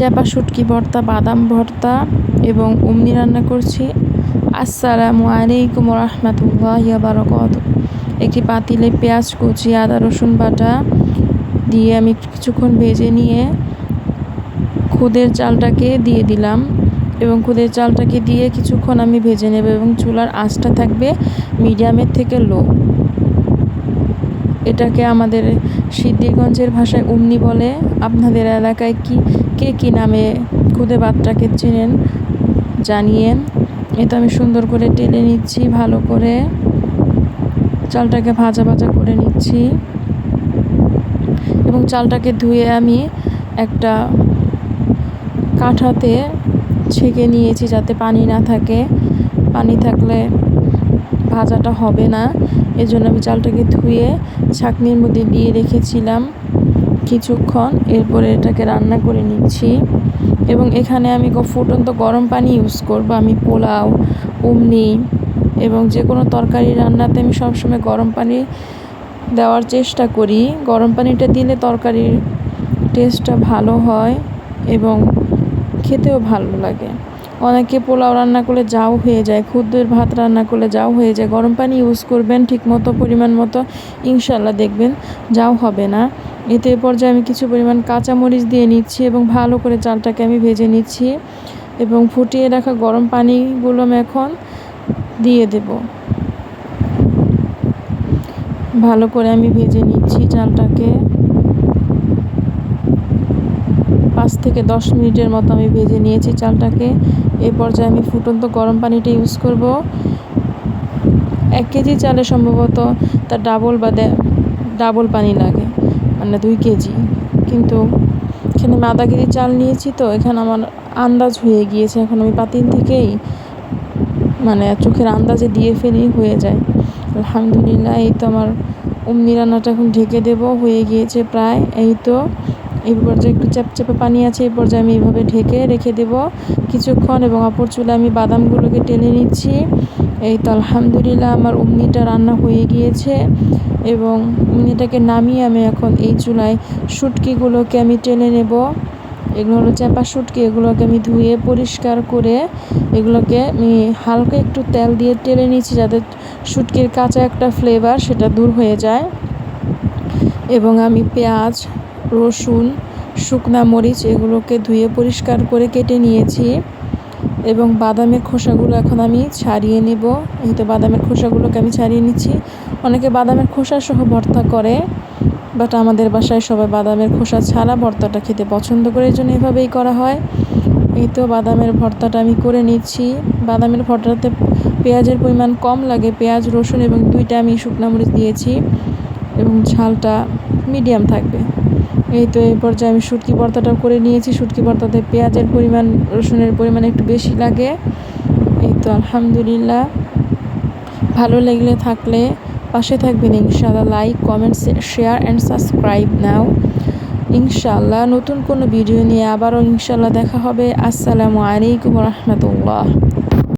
চাপা শুটকি ভর্তা, বাদাম ভর্তা এবং উমনি রান্না করছি। আসসালামু আলাইকুম রহমতুল্লাহ বারকত একটি পাতিলে পেঁয়াজ, কুচি, আদা, রসুন বাটা দিয়ে আমি কিছুক্ষণ ভেজে নিয়ে খুদের চালটাকে দিয়ে দিলাম এবং খুদের চালটাকে দিয়ে কিছুক্ষণ আমি ভেজে নেব এবং চুলার আঁচটা থাকবে মিডিয়ামের থেকে লো। এটাকে আমাদের সিদ্ধিগঞ্জের ভাষায় উমনি বলে। আপনাদের এলাকায় কি কে কী নামে খুদে ভাতটাকে চেনেন, জানিয়েন। এটা আমি সুন্দর করে টেলে নিচ্ছি, ভালো করে। চালটাকে ভাজা ভাজা করে নিচ্ছি। এবং চালটাকে ধুয়ে আমি একটা কাঠাতে ছেঁকে নিয়েছি যাতে পানি না থাকে। পানি থাকলে ভাজাটা হবে না। এজন্য আমি চালটাকে ধুয়ে ছাঁকনির মধ্যে দিয়ে রেখেছিলাম। কিছুক্ষণ এরপরে এটাকে রান্না করে নিচ্ছি এবং এখানে আমি ফুটন্ত গরম পানি ইউজ করব। আমি পোলাও, উমনি এবং যে কোনো তরকারি রান্নাতে আমি সবসময় গরম পানি দেওয়ার চেষ্টা করি। গরম পানিটা দিলে তরকারির টেস্টটা ভালো হয় এবং খেতেও ভালো লাগে। অনেকে পোলাও রান্না করলে যাও হয়ে যায় ক্ষুদ্রের ভাত রান্না করলে যাও হয়ে যায়। গরম পানি ইউজ করবেন ঠিক মতো পরিমাণ মতো ইনশাল্লাহ দেখবেন যাও হবে না। এতে পর্যায়ে আমি কিছু পরিমাণ কাঁচামরিচ দিয়ে নিচ্ছি এবং ভালো করে চালটাকে আমি ভেজে নিচ্ছি এবং ফুটিয়ে রাখা গরম পানিগুলো আমি এখন দিয়ে দেব। ভালো করে আমি ভেজে নিচ্ছি চালটাকে। পাঁচ থেকে দশ মিনিটের মতো আমি ভেজে নিয়েছি চালটাকে। এ পর্যায়ে আমি ফুটন্ত গরম পানিটা ইউজ করব। এক কেজি চালে সম্ভবত তার ডাবল বা ডাবল পানি লাগে। মানে দুই কেজি। কিন্তু এখানে আমি আধা কেজি চাল নিয়েছি তো, এখানে আমার আন্দাজ হয়ে গিয়েছে। এখন আমি পাতিল থেকেই মানে চোখের আন্দাজে দিয়ে ফেলি, হয়ে যায়। আলহামদুলিল্লাহ, এই তো আমার অমনি রান্নাটা এখন ঢেকে দেবো, হয়ে গিয়েছে প্রায়। এই তো, এই পর্যায়ে একটু চ্যাপচ্যাপে পানি আছে, এই পর্যায়ে আমি এইভাবে ঢেকে রেখে দেব। কিছুক্ষণ এবং অপর চুলে আমি বাদামগুলোকে টেনে নিচ্ছি। এই তো আলহামদুলিল্লাহ আমার উমনিটা রান্না হয়ে গিয়েছে এবং উমনিটাকে নামিয়ে আমি এখন এই চুলায় শুটকিগুলোকে আমি টেনে নেব। এগুলো হলো চাপা শুটকি, এগুলোকে আমি ধুয়ে পরিষ্কার করে এগুলোকে আমি হালকা একটু তেল দিয়ে টেলে নিচ্ছি যাতে শুটকির কাঁচা একটা ফ্লেভার সেটা দূর হয়ে যায়। এবং আমি পেঁয়াজ, রসুন, শুকনা মরিচ এগুলোকে ধুয়ে পরিষ্কার করে কেটে নিয়েছি। এবং বাদামের খোসাগুলো এখন আমি ছাড়িয়ে নেব। এই তো বাদামের খোসাগুলোকে আমি ছাড়িয়ে নিচ্ছি। অনেকে বাদামের খোসা সহ ভর্তা করে বাট আমাদের বাসায় সবাই বাদামের খোসা ছাড়া ভর্তাটা খেতে পছন্দ করে, এই জন্য এভাবেই করা হয়। এই তো বাদামের ভর্তাটা আমি করে নিচ্ছি। বাদামের ভর্তাতে পেঁয়াজের পরিমাণ কম লাগে, পেঁয়াজ, রসুন এবং দুইটা আমি শুকনো মরিচ দিয়েছি এবং ঝালটা মিডিয়াম থাকবে। এই তো এই পর্যায়ে আমি শুটকি ভর্তাটাও করে নিয়েছি। শুটকি ভর্তাতে পেঁয়াজের পরিমাণ, রসুনের পরিমাণ একটু বেশি লাগে। এই তো আলহামদুলিল্লাহ। ভালো লাগলে থাকলে পাশে থাকবেন ইনশাআল্লাহ। Like comment share and subscribe now ইনশাআল্লাহ, নতুন কোনো ভিডিও নিয়ে আবারও ইনশাআল্লাহ দেখা হবে। আসসালামু আলাইকুম রহমতুল্লাহ।